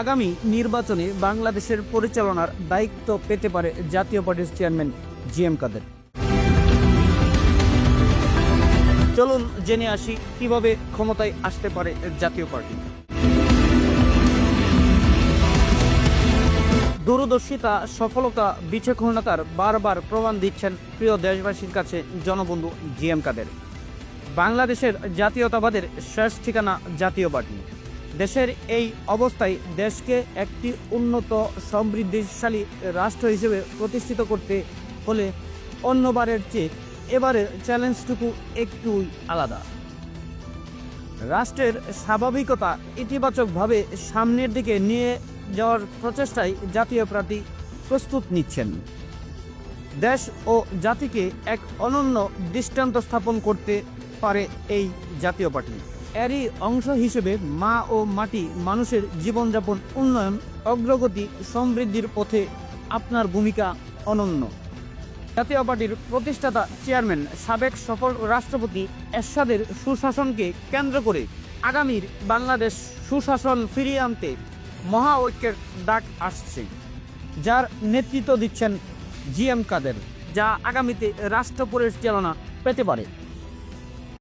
আগামী নির্বাচনে বাংলাদেশের পরিচালনার দায়িত্ব পেতে পারে জাতীয় পার্টির চেয়ারম্যান জি এম কাদের। চলুন জেনে আসি কীভাবে ক্ষমতায় আসতে পারে জাতীয় পার্টি। দূরদর্শিতা, সফলতা, বিচক্ষণতার বারবার প্রমাণ দিচ্ছেন প্রিয় দেশবাসীর কাছে জনবন্ধু জি এম কাদের। বাংলাদেশের জাতীয়তাবাদের শেষ ঠিকানা জাতীয় পার্টি। দেশের এই অবস্থায় দেশকে একটি উন্নত, সমৃদ্ধিশালী রাষ্ট্র হিসেবে প্রতিষ্ঠিত করতে হলে অন্যবারের চেয়ে এবারের চ্যালেঞ্জটুকু একটু আলাদা। রাষ্ট্রের স্বাভাবিকতা ইতিবাচকভাবে সামনের দিকে নিয়ে যাওয়ার প্রচেষ্টায় জাতীয় প্রার্থী প্রস্তুত নিচ্ছেন। দেশ ও জাতিকে এক অনন্য দৃষ্টান্ত স্থাপন করতে পারে এই জাতীয় পার্টি। এরই অংশ হিসেবে মা ও মাটি মানুষের জীবনযাপন উন্নয়ন, অগ্রগতি সমৃদ্ধির পথে আপনার ভূমিকা অনন্য। জাতীয় পার্টির প্রতিষ্ঠাতা চেয়ারম্যান সাবেক সফল রাষ্ট্রপতি এরশাদের সুশাসনকে কেন্দ্র করে আগামীর বাংলাদেশ সুশাসন ফিরিয়ে আনতে মহা ঐক্যের ডাক আসছে, যার নেতৃত্ব দিচ্ছেন জি এম কাদের, যা আগামীতে রাষ্ট্র পরিচালনা পেতে পারে।